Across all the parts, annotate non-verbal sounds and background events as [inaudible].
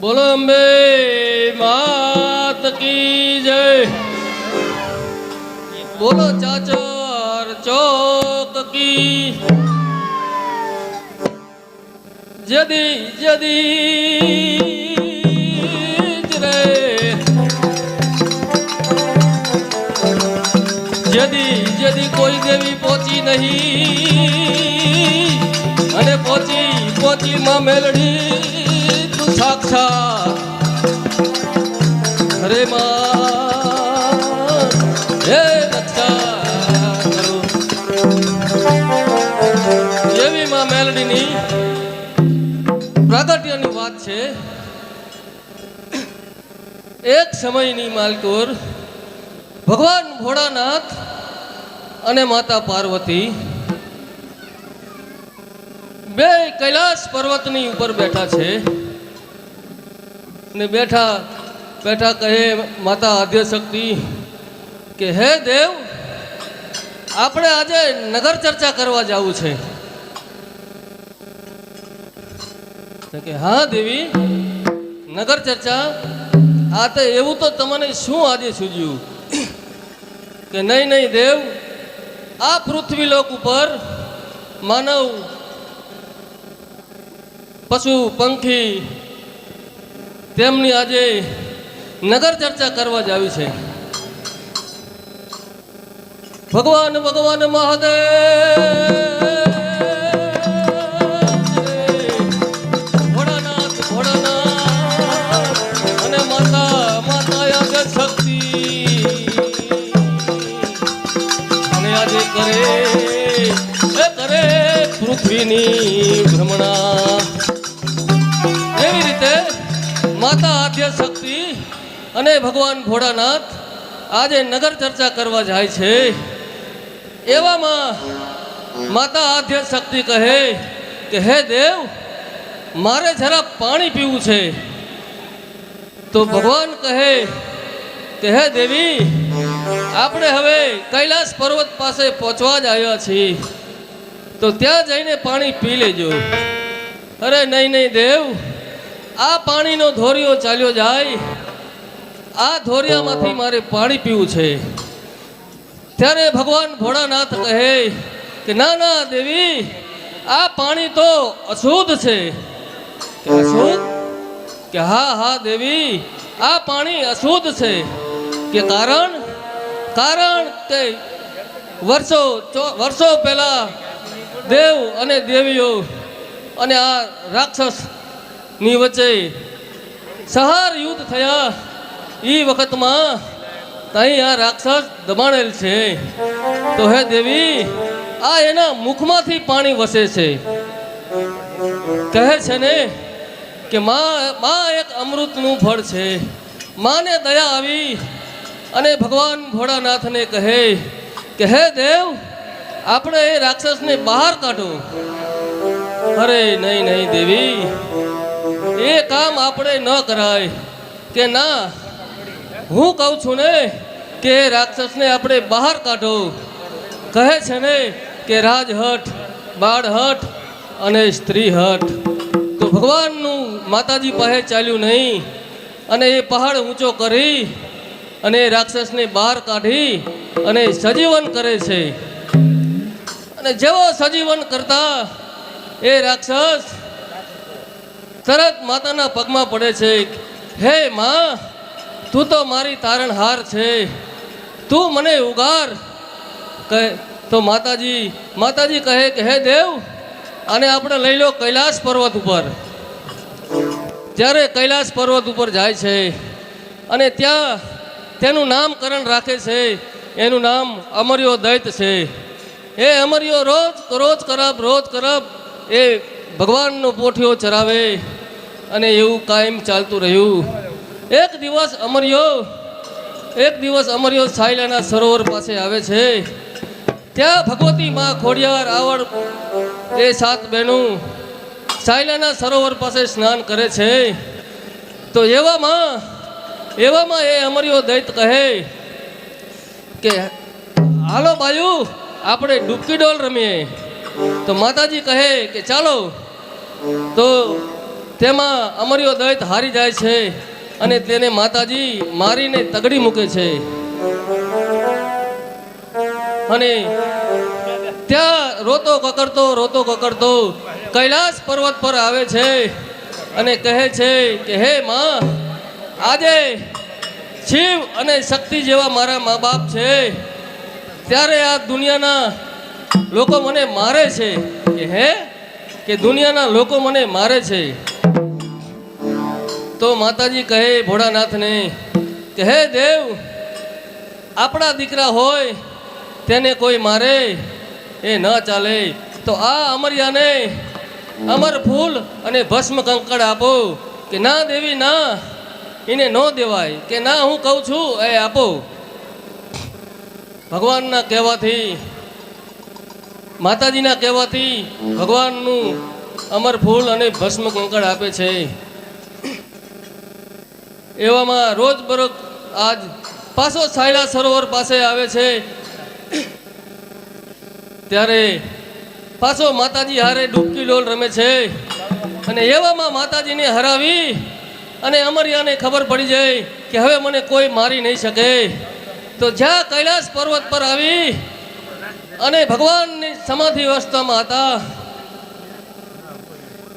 બોલો અંબે, માત કી જય. બોલો ચાચર ચોક કી. જદી જદી જદી જદી કોઈ દેવી પહોંચી નહીં. અને પહોંચી પહોંચી માં મેલડી. સાક્ષાત હરે હે માં મેલડીની પ્રાગટ્યની વાત છે એક સમયની માલતોર ભગવાન ભોળાનાથ અને માતા પાર્વતી બે કૈલાસ પર્વતની ઉપર બેઠા છે ને બેઠા બેઠા કહે માતા આદ્યશક્તિ કે, હે દેવ, આપણે આજે નગર ચર્ચા કરવા જવું છે. કે, હા દેવી, નગર ચર્ચા? આ તો એવું તો તમને શું આજે સૂજ્યું? કે નહીં નહીં દેવ, આ પૃથ્વી લોક ઉપર માનવ, પશુ, પંખી તેમની આજે નગર ચર્ચા કરવા જ આવી છે. ભગવાન ભગવાન મહાદેવ. ભોળાનાથ અને ભગવાન ભોળાનાથ આજે નગર ચર્ચા કરવા જાય છે. એવામાં માતા આધ્ય શક્તિ કહે કે, હે દેવ, મારે જરા પાણી પીવું છે. તો ભગવાન કહે કે, હે દેવી, આપણે હવે કૈલાસ પર્વત પાસે પહોંચવા જ આવ્યા છીએ. તો ત્યાં જઈને પાણી પી લેજો. અરે નહીં નહીં, દેવ, આ પાણીનો ધોરિયો ચાલ્યો જાય આ ધોરિયામાંથી મારે પાણી પીવું છે. ત્યારે ભગવાન ભોળાનાથ કહે કે ના ના દેવી આ પાણી તો અશુદ્ધ છે. કે અશુદ્ધ? કે હા હા દેવી આ પાણી અશુદ્ધ છે. કે કારણ? કારણ કે વર્ષો વર્ષો પહેલા દેવ અને દેવીઓ અને આ રાક્ષસની વચ્ચે સહાર યુદ્ધ થયા. એ વખતમાં તહીં આ રાક્ષસ દબાણેલ છે. તો હે દેવી, આ એના મુખમાંથી પાણી વસે છે. કહે છે ને કે માં માં એક અમૃતનું ફળ છે. માને દયા આવી અને ભગવાન ભોળાનાથને કહે કે હે દેવ, આપણે એ રાક્ષસને બહાર કાઢો. અરે નહીં નહીં દેવી, એ કામ આપણે ન કરાય. કે ના હું કહું છું ને કે રાક્ષસને આપણે બહાર કાઢો. કહે છે ને કે રાજહઠ બાળહટ અને સ્ત્રી હટ તો ભગવાનનું માતાજી પાસે ચાલ્યું નહીં અને એ પહાડ ઊંચો કરી અને રાક્ષસને બહાર કાઢી અને સજીવન કરે છે. અને જેવો સજીવન કરતા એ રાક્ષસ તરત માતાના પગમાં પડે છે હે માં તું તો મારી તારણહાર છે. તું મને ઉગાર. કહે, તો માતાજી માતાજી કહે કે, હે દેવ અને આપણે લઈ લો કૈલાસ પર્વત ઉપર. ત્યારે કૈલાસ પર્વત ઉપર જાય છે અને ત્યાં તેનું નામકરણ રાખે છે. એનું નામ અમર્યો દૈત છે. એ અમર્યો રોજ રોજ કરબ રોજ કરબ એ ભગવાનનો પોઠિયો ચરાવે અને એવું કાયમ ચાલતું રહ્યું. એક દિવસ અમર્યો, એક દિવસ અમર્યો સાયલાના સરોવર પાસે આવે છે. ત્યાં ભગવતી માં ખોડિયાર આવડ એ સાત બહેનો સાયલાના સરોવર પાસે સ્નાન કરે છે. તો એવામાં એવામાં એ અમર્યો દૈત કહે કે, હાલો બાયુ, આપણે ડૂબકી ડોલ રમીએ. તો માતાજી કહે કે, ચાલો. તો તેમાં અમર્યો દૈત હારી જાય છે. અને તેને માતાજી મારીને તગડી મૂકે છે. અને ત્યાં રોતો કકડતો રોતો કકડતો કૈલાસ પર્વત પર આવે છે અને કહે છે કે, હે માં, આજે શિવ અને શક્તિ જેવા મારા મા બાપ છે. ત્યારે આ દુનિયાના લોકો મને મારે છે. કે, હે? કે દુનિયાના લોકો મને મારે છે? તો માતાજી કહે, ભોળાનાથને કે હે દેવ, આપણા દીકરા હોય, તેને કોઈ મારે, એ ન ચાલે. તો આ અમરિયાને અમર ફૂલ અને ભસ્મ કંકડ આપો, કે ના દેવી, ના, એને ન દેવાય, કે ના હું કહું છું, એ આપો. ભગવાનના કહેવાથી, માતાજીના કહેવાથી ભગવાનનું અમર ફૂલ અને ભસ્મ કંકડ આપે છે. એવામાં રોજ બરોજ આજ પાછો સાયલા સરોવર પાસે આવે છે. ત્યારે પાછો માતાજી હારે ડૂબકી ડોલ રમે છે. અને એવામાં માતાજીને હરાવી અને અમરિયાને ખબર પડી જાય કે હવે મને કોઈ મારી નહીં શકે. તો જ્યાં કૈલાસ પર્વત પર આવી અને ભગવાનની સમાધિ અવસ્થામાં હતા.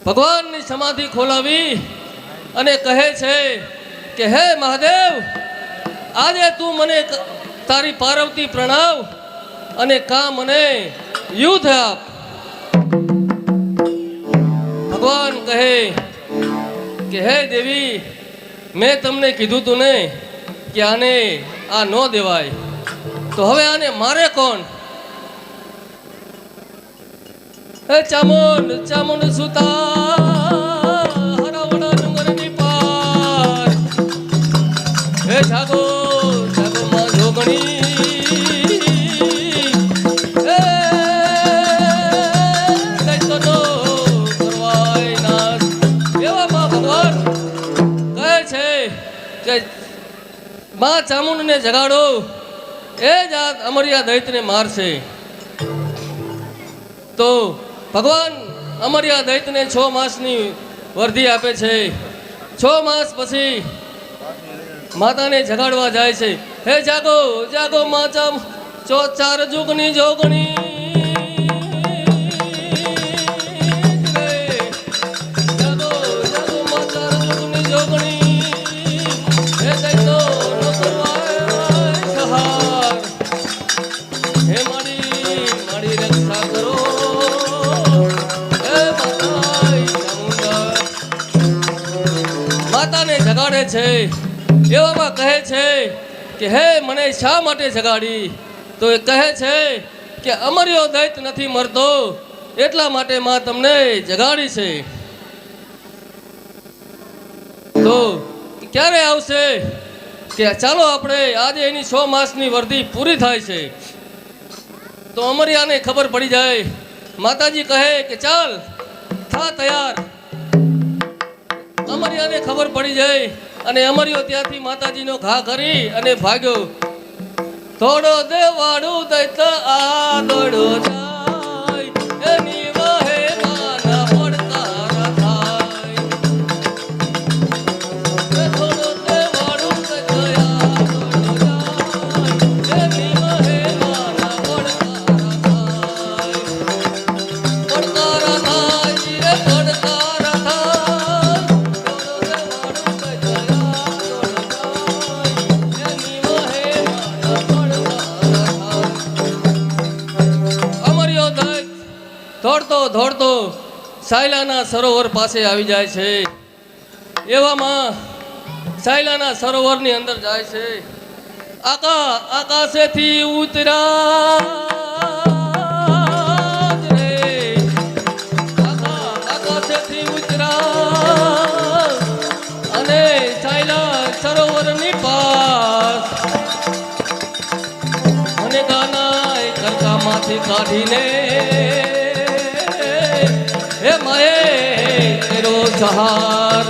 ભગવાનની સમાધિ ખોલાવી અને કહે છે કે, હે મહાદેવ, આજે તું મને તારી પાર્વતી પ્રણાવ અને કા મને યુદ્ધ આપ. ભગવાન કહે કે, હે દેવી, મેં તમને કીધું તું ને કે આને આ ન દેવાય. તો હવે આને મારે કોણ? ચામુંડ ચામુંડ સુતા જાગો જાગો માં જોગણી. દૈત્યનો કરવાય નાશ. એવામાં ભગવાન કહે છે કે માં ચામુંડને જગાડો, એ જ આ અમરિયા દૈત્યને મારશે. તો ભગવાન અમર્યા દૈતને છ માસની વર્ધી આપે છે. છ માસ પછી માતાને જગાડવા જાય છે હે જાગો જાગો માતા ચો ચાર જુગની જોગણી રે. જાગો, જાગો મા ચાર જુગની જોગણી. હે દૈતો ન કરવાય સહાર. હે મારી મારી રક્ષા કરો હે માતાઈ ચામુંડા. માતાને જગાડે છે એવામાં કહે છે કે, હે, મને શા માટે જગાડી? તો એ કહે છે કે, અમર્યો દૈત નથી મરતો, એટલા માટે માં તમને જગાડી છે. તો ક્યારે આવશે? કે, ચાલો આપણે આજે એની છ માસની વર્ધી પૂરી થાય છે. તો અમરિયાને ખબર પડી જાય. માતાજી કહે કે, ચાલ, થા તૈયાર. અમરિયાને ખબર પડી જાય અને અમર્યો ત્યાંથી માતાજીનો ઘા કરી અને ભાગ્યો. થોડો દેવાડું દૈત આ દોડો દોડતો દોડતો સાયલાના સરોવર પાસે આવી જાય છે. એવામાં સાયલાના સરોવરની અંદર જાય છે. આકા, આકાશેથી ઉતરા કાઢીને હે મહે તેરો સહાર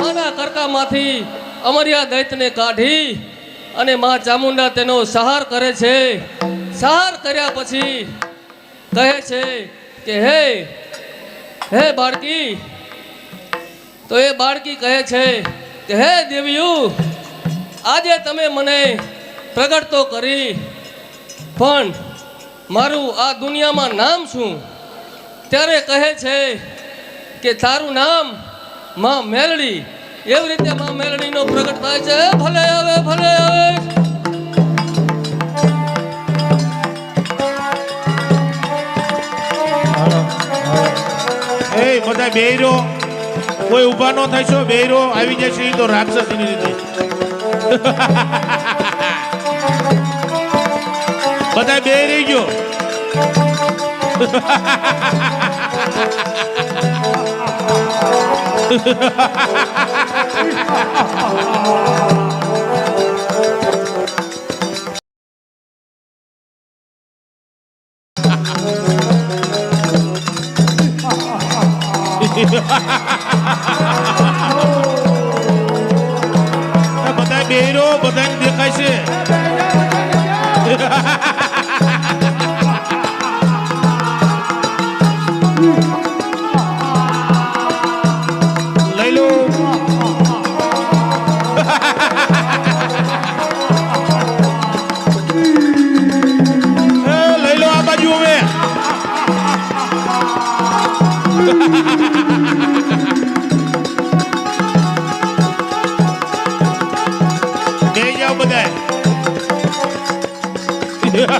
માના કરકામાંથી અમર્યા દૈતને કાઢી અને મા ચામુંડા તેનો સહાર કરે છે. સહાર કર્યા પછી કહે છે કે, હે હે બાળકી. તો એ બાળકી કહે છે કે, હે દેવીયું, આજે તમે મને પ્રગટ તો કરી, પણ મારું આ દુનિયામાં નામ શું? ત્યારે કહે છે કે તારું નામમાં મેલડી. એવી રીતે માં મેલડીનો પ્રગટ થાય છે. ભલે આવે ભલે આવે. બધા બેરો કોઈ ઊભા ન છો? બેરો આવી જશે તો રાક્ષસની રીતે. [laughs] બધા બે રહી ગયો. બધા બેરો બધાને દેખાય છે બોલો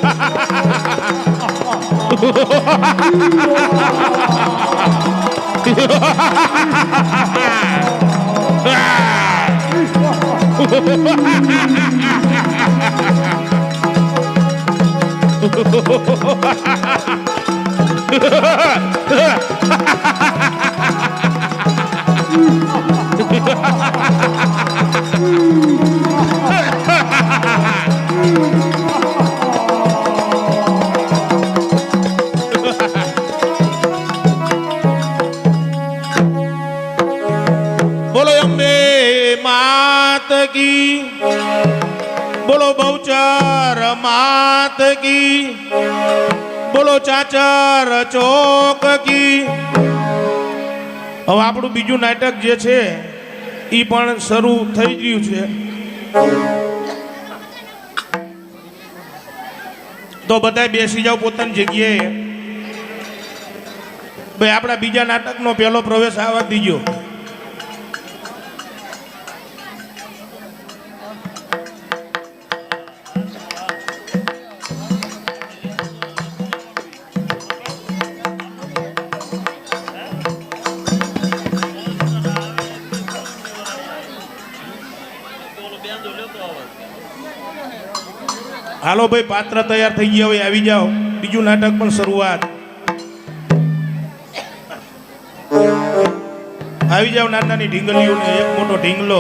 [laughs] [laughs] [laughs] કી બોલો ચાચર ચોક કી. હવે આપણું બીજું નાટક જે છે એ પણ શરૂ થઈ ગયું છે. તો બધા બેસી જાઓ પોતાની જગ્યાએ. ભાઈ, આપણા બીજા નાટકનો પહેલો પ્રવેશ આવવા દીજો. હાલો ભાઈ, પાત્ર તૈયાર થઈ ગયા હોય, આવી જાઓ. બીજું નાટક પણ શરૂઆત. આવી જાઓ નાની નાની ઢીંગલીઓને, એક મોટો ઢીંગલો.